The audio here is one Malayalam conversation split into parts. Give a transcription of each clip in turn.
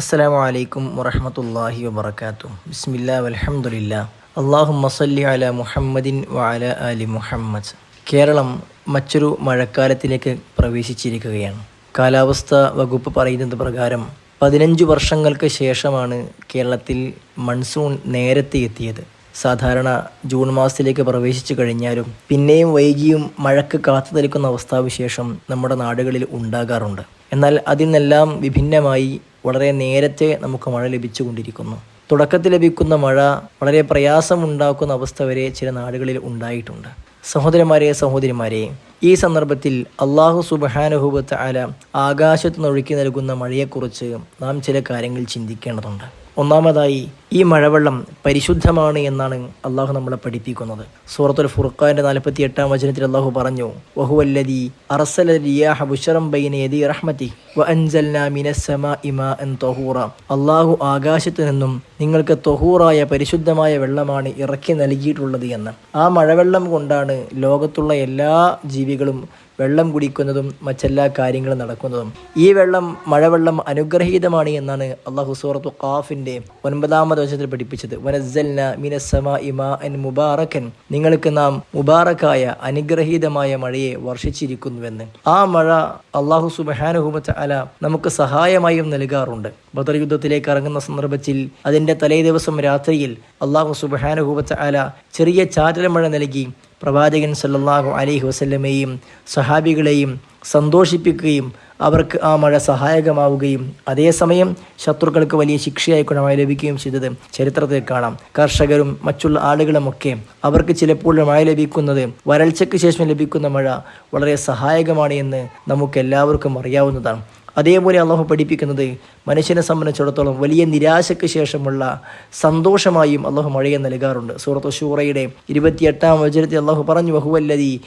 അസ്സലാമു അലൈക്കും വറഹമത്തല്ലാഹി വബർക്കാത്തു ബിസ്മില്ല വലഹമുല്ല അള്ളാഹു മസല്ലി അല മുഹമ്മദിൻ വഅല അലി മുഹമ്മദ്. കേരളം മറ്റൊരു മഴക്കാലത്തിലേക്ക് പ്രവേശിച്ചിരിക്കുകയാണ്. കാലാവസ്ഥ വകുപ്പ് പറയുന്നത് പ്രകാരം പതിനഞ്ച് വർഷങ്ങൾക്ക് ശേഷമാണ് കേരളത്തിൽ മൺസൂൺ നേരത്തെ എത്തിയത്. സാധാരണ ജൂൺ മാസത്തിലേക്ക് പ്രവേശിച്ചു കഴിഞ്ഞാലും പിന്നെയും വൈകിയും മഴക്ക് കാത്തു നിൽക്കുന്ന അവസ്ഥാവിശേഷം നമ്മുടെ നാടുകളിൽ ഉണ്ടാകാറുണ്ട്. എന്നാൽ അതിൽ നിന്നെല്ലാം വിഭിന്നമായി വളരെ നേരത്തെ നമുക്ക് മഴ ലഭിച്ചുകൊണ്ടിരിക്കുന്നു. തുടക്കത്തിൽ ലഭിക്കുന്ന മഴ വളരെ പ്രയാസമുണ്ടാക്കുന്ന അവസ്ഥ വരെ ചില നാടുകളിൽ ഉണ്ടായിട്ടുണ്ട്. സഹോദരന്മാരെ സഹോദരിമാരെ ഈ സന്ദർഭത്തിൽ അള്ളാഹു സുബഹാനുഭൂബത്ത് ആല ആകാശത്ത് നൊഴുക്കി നൽകുന്ന മഴയെക്കുറിച്ച് നാം ചില കാര്യങ്ങൾ ചിന്തിക്കേണ്ടതുണ്ട്. ഒന്നാമതായി ഈ മഴവെള്ളം പരിശുദ്ധമാണ് എന്നാണ് അള്ളാഹു നമ്മളെ പഠിപ്പിക്കുന്നത്. സൂറത്തുൽ ഫുർഖാന്റെ നാൽപ്പത്തി എട്ടാം വചനത്തിൽ അള്ളാഹു പറഞ്ഞു വഹുവല്ലദി റഹ്മതി വ അള്ളാഹു ആകാശത്തു നിന്നും നിങ്ങൾക്ക് തൊഹൂറായ പരിശുദ്ധമായ വെള്ളമാണ് ഇറക്കി നൽകിയിട്ടുള്ളത് എന്ന്. ആ മഴവെള്ളം കൊണ്ടാണ് ലോകത്തുള്ള എല്ലാ ജീവികളും വെള്ളം കുടിക്കുന്നതും മറ്റെല്ലാ കാര്യങ്ങളും നടക്കുന്നതും. ഈ വെള്ളം മഴവെള്ളം അനുഗ്രഹീതമാണ് എന്നാണ് അള്ളാഹു സൂറത്തു ഖാഫിന്റെ ഒൻപതാമത് വശത്തിൽ പഠിപ്പിച്ചത്. മുബാറക്കൻ. നിങ്ങൾക്ക് നാം മുബാറക്കായ അനുഗ്രഹീതമായ മഴയെ വർഷിച്ചിരിക്കുന്നുവെന്ന്. ആ മഴ അള്ളാഹു സുബഹാനുഹുമത്ത് അല നമുക്ക് സഹായമായും നൽകാറുണ്ട്. ബദർ യുദ്ധത്തിലേക്ക് ഇറങ്ങുന്ന സന്ദർഭത്തിൽ അതിന്റെ തലേ ദിവസം രാത്രിയിൽ അള്ളാഹു സുബഹാനുഹുമത്ത് അല ചെറിയ ചാറ്റൽ മഴ നൽകി പ്രവാചകൻ സല്ലാഹു അലൈഹി വസല്ലമയെയും സഹാബികളെയും സന്തോഷിപ്പിക്കുകയും അവർക്ക് ആ മഴ സഹായകമാവുകയും അതേസമയം ശത്രുക്കൾക്ക് വലിയ ശിക്ഷയായി ഗുണമായി ലഭിക്കുകയും ചെയ്തത് ചരിത്രത്തിൽ കാണാം. കർഷകരും മറ്റുള്ള ആളുകളുമൊക്കെ അവർക്ക് ചിലപ്പോൾ മഴ ലഭിക്കുന്നത് വരൾച്ചയ്ക്ക് ശേഷം ലഭിക്കുന്ന മഴ വളരെ സഹായകമാണ് എന്ന് നമുക്ക് എല്ലാവർക്കും അറിയാവുന്നതാണ്. അതേപോലെ അള്ളാഹു പഠിപ്പിക്കുന്നത് മനുഷ്യനെ സംബന്ധിച്ചിടത്തോളം വലിയ നിരാശയ്ക്ക് ശേഷമുള്ള സന്തോഷമായും അള്ളാഹു മഴയെ നൽകാറുണ്ട്. സൂറത്ത് ഷൂറയുടെ ഇരുപത്തിയെട്ടാം വചനത്തിൽ അള്ളാഹു പറഞ്ഞു വഹുവല്ലതി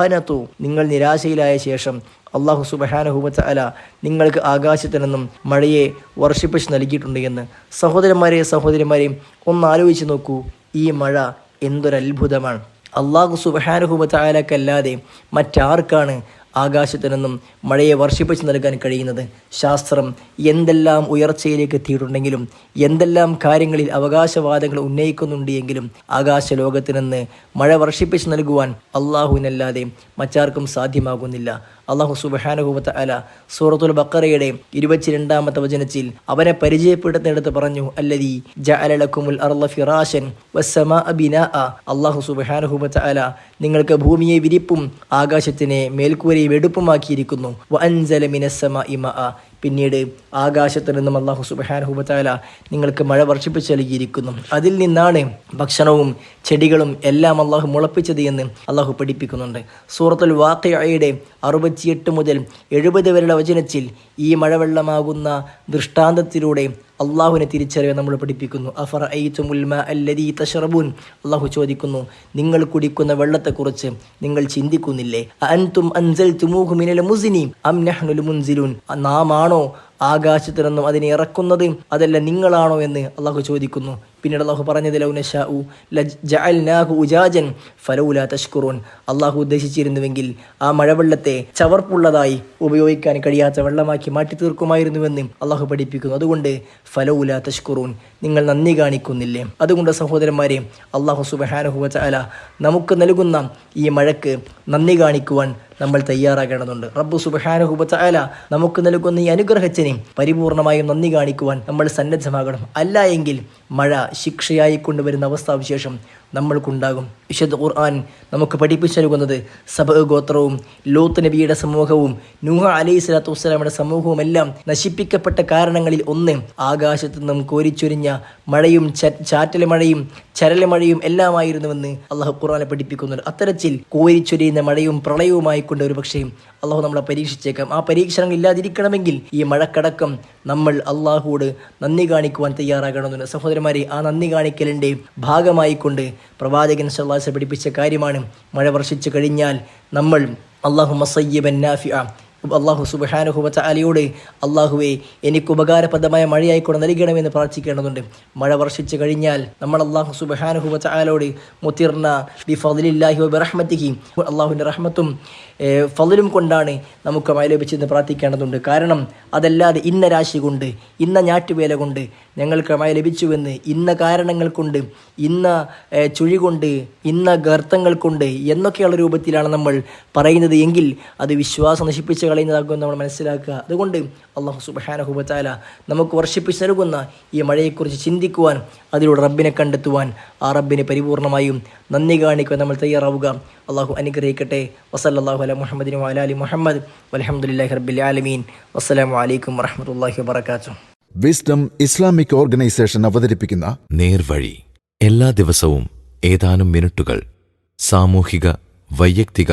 കനത്തു നിങ്ങൾ നിരാശയിലായ ശേഷം അള്ളാഹു സുബഹാനഹുബത്ത് അല നിങ്ങൾക്ക് ആകാശത്തിൽ നിന്നും മഴയെ വർഷിപ്പിച്ച് നൽകിയിട്ടുണ്ട് എന്ന്. സഹോദരന്മാരെ സഹോദരിമാരെയും ഒന്ന് ആലോചിച്ച് നോക്കൂ ഈ മഴ എന്തൊരത്ഭുതമാണ്. അള്ളാഹു സുബഹാനുഹുബത്ത് അലക്കല്ലാതെ മറ്റാർക്കാണ് ആകാശത്തു നിന്നും മഴയെ വർഷിപ്പിച്ച് നൽകാൻ കഴിയുന്നത് ശാസ്ത്രം എന്തെല്ലാം ഉയർച്ചയിലേക്ക് എത്തിയിട്ടുണ്ടെങ്കിലും എന്തെല്ലാം കാര്യങ്ങളിൽ അവകാശവാദങ്ങൾ ഉന്നയിക്കുന്നുണ്ട് എങ്കിലും ആകാശ ലോകത്തു നിന്ന് മഴ വർഷിപ്പിച്ച് നൽകുവാൻ അള്ളാഹുവിനല്ലാതെ മറ്റാർക്കും സാധ്യമാകുന്നില്ല. അള്ളാഹു സുബഹാനുഭൂമത്ത് അല സൂറത്തുൽ ബക്കറയുടെ ഇരുപത്തിരണ്ടാമത്തെ വചനത്തിൽ അവനെ പരിചയപ്പെടുത്തിനടുത്ത് പറഞ്ഞു അല്ലതി ജഅലലക്കുമുൽ അർള ഫിറാശൻ അള്ളാഹു സുബഹാനുഭൂമത്ത് അല നിങ്ങൾക്ക് ഭൂമിയെ വിരിപ്പും ആകാശത്തിനെ മേൽക്കൂരയും എടുപ്പുമാക്കിയിരിക്കുന്നു. വെടുപ്പുമാക്കിയിരിക്കുന്നു പിന്നീട് ആകാശത്ത് നിന്നും അള്ളാഹു സുബാനഹുബത്താല നിങ്ങൾക്ക് മഴ വർഷിപ്പിച്ച് നൽകിയിരിക്കുന്നു. അതിൽ നിന്നാണ് ഭക്ഷണവും ചെടികളും എല്ലാം അള്ളാഹു മുളപ്പിച്ചത് എന്ന് അള്ളാഹു പഠിപ്പിക്കുന്നുണ്ട്. സൂറത്തുൽ വാക്കയുടെ അറുപത്തിയെട്ട് മുതൽ എഴുപത് വരെയുള്ള വചനത്തിൽ ഈ മഴവെള്ളമാകുന്ന ദൃഷ്ടാന്തത്തിലൂടെ അള്ളാഹുവിനെ തിരിച്ചറിയാൻ നമ്മൾ പഠിപ്പിക്കുന്നു. അഫർ അല്ലദീ തഷറബൂൻ അള്ളാഹു ചോദിക്കുന്നു നിങ്ങൾ കുടിക്കുന്ന വെള്ളത്തെക്കുറിച്ച് നിങ്ങൾ ചിന്തിക്കുന്നില്ലേ? അൻതും അൻസൽ തുമൂഹു മിനൽ മുസിനീം അം നഹ്നുൽ മുൻസിലൂൻ. നാമാണോ ആകാശത്തു നിന്നും അതിനെ ഇറക്കുന്നത് അതല്ല നിങ്ങളാണോ എന്ന് അള്ളാഹു ചോദിക്കുന്നു. പിന്നീട് അള്ളാഹു പറഞ്ഞത് ലൗനഷാഉ ലജഅൽനാഹു ഉജാജൻ ഫലൗല തഷ്കുറൂൻ. അള്ളാഹു ഉദ്ദേശിച്ചിരുന്നുവെങ്കിൽ ആ മഴവെള്ളത്തെ ചവർപ്പുള്ളതായി ഉപയോഗിക്കാൻ കഴിയാത്ത വെള്ളമാക്കി മാറ്റി തീർക്കുമായിരുന്നുവെന്ന് അള്ളാഹു പഠിപ്പിക്കുന്നു. അതുകൊണ്ട് ഫലൗല തഷ്കുറൂൻ നിങ്ങൾ നന്ദി കാണിക്കുന്നില്ലേ? അതുകൊണ്ട് സഹോദരന്മാരെ അള്ളാഹു സുബഹാനുഹുവ ചാല നമുക്ക് നൽകുന്ന ഈ മഴക്ക് നന്ദി കാണിക്കുവാൻ നമ്മൾ തയ്യാറാകേണ്ടതുണ്ട്. റബ്ബു സുബഹാനുഹുബത്ത് അല നമുക്ക് നൽകുന്ന ഈ അനുഗ്രഹത്തിന് പരിപൂർണമായും നന്ദി കാണിക്കുവാൻ നമ്മൾ സന്നദ്ധമാകണം. അല്ല എങ്കിൽ മഴ ശിക്ഷയായി കൊണ്ടുവരുന്ന അവസ്ഥാവിശേഷം നമ്മൾക്കുണ്ടാകും. വിശുദ്ധ ഖുർആൻ നമുക്ക് പഠിപ്പിച്ചു നൽകുന്നത് സബ ഗോത്രവും ലോത്ത് നബിയുടെ സമൂഹവും നൂഹ അലൈഹി സ്വലാത്തു വസ്സലാമിയുടെ സമൂഹവും എല്ലാം നശിപ്പിക്കപ്പെട്ട കാരണങ്ങളിൽ ഒന്ന് ആകാശത്തു നിന്നും കോരിച്ചൊരിഞ്ഞ മഴയും ചാറ്റൽ മഴയും ചരല മഴയും എല്ലാമായിരുന്നുവെന്ന് അള്ളാഹു ഖുർആനെ പഠിപ്പിക്കുന്നുണ്ട്. അത്തരത്തിൽ കോരിച്ചൊരിയുന്ന മഴയും പ്രളയവുമായി കൊണ്ട് ഒരു പക്ഷേ അള്ളാഹു നമ്മളെ പരീക്ഷിച്ചേക്കാം. ആ പരീക്ഷണങ്ങൾ ഇല്ലാതിരിക്കണമെങ്കിൽ ഈ മഴക്കടക്കം നമ്മൾ അള്ളാഹുവോട് നന്ദി കാണിക്കുവാൻ തയ്യാറാകണമെന്നുണ്ട്. സഹോദരന്മാരെ ആ നന്ദി കാണിക്കലിന്റെ ഭാഗമായിക്കൊണ്ട് പ്രവാചകൻ സല്ലാസ് പഠിപ്പിച്ച കാര്യമാണ് മഴ വർഷിച്ചു കഴിഞ്ഞാൽ നമ്മൾ അള്ളാഹു മസയ്യബൻ നാഫിഅ അള്ളാഹു സുബഹാനുഹുബത്ത അലിയോട് അള്ളാഹുവെ എനിക്ക് ഉപകാരപ്രദമായ മഴയായിക്കൊണ്ട് നൽകണമെന്ന് പ്രാർത്ഥിക്കേണ്ടതുണ്ട്. മഴ വർഷിച്ചു കഴിഞ്ഞാൽ നമ്മൾ അള്ളാഹു സുബഹാനുഹുബത്ത ആലോട് മുത്തിർന്ന ബി ഫലില്ലാഹി വബറഹ്മത്തിഹി അള്ളാഹുവിന്റെ റഹ്മത്തും ഏഹ്, കൊണ്ടാണ് നമുക്ക് മഴ ലഭിച്ചതെന്ന് പ്രാർത്ഥിക്കേണ്ടതുണ്ട്. കാരണം അതല്ലാതെ ഇന്ന രാശി കൊണ്ട് ഇന്ന ഞാറ്റുവേല കൊണ്ട് ഞങ്ങൾക്ക് മഴ ലഭിച്ചുവെന്ന് ഇന്ന കാരണങ്ങൾ കൊണ്ട് ഇന്ന ചുഴി കൊണ്ട് ഇന്ന ഗർത്തങ്ങൾ കൊണ്ട് എന്നൊക്കെയുള്ള രൂപത്തിലാണ് നമ്മൾ പറയുന്നത് എങ്കിൽ അത് വിശ്വാസം നശിപ്പിച്ച് കളയുന്നതാകും നമ്മൾ മനസ്സിലാക്കുക. അതുകൊണ്ട് അള്ളാഹു സുബഹാനഹുബത്താല നമുക്ക് വർഷിപ്പിച്ച് നൽകുന്ന ഈ മഴയെക്കുറിച്ച് ചിന്തിക്കുവാൻ അതിലൂടെ റബ്ബിനെ കണ്ടെത്തുവാൻ ആ റബ്ബിനെ പരിപൂർണമായും നന്ദി കാണിക്കുവാൻ നമ്മൾ തയ്യാറാവുക. അള്ളാഹു അനുഗ്രഹിക്കട്ടെ. വസല്ലാഹു അല മുഹമ്മദിനും അലാലി മുഹമ്മദ്. വലഹമുല്ലാഹി റബ്ബിൽ ആലമീൻ. വസ്സലാമു അലൈക്കും വറഹമത്തല്ലാഹി വാത്തു വിസ്ഡം ഇസ്ലാമിക് ഓർഗനൈസേഷൻ അവതരിപ്പിക്കുന്ന നേർവഴി. എല്ലാ ദിവസവും ഏതാനും മിനിറ്റുകൾ സാമൂഹിക വൈയക്തിക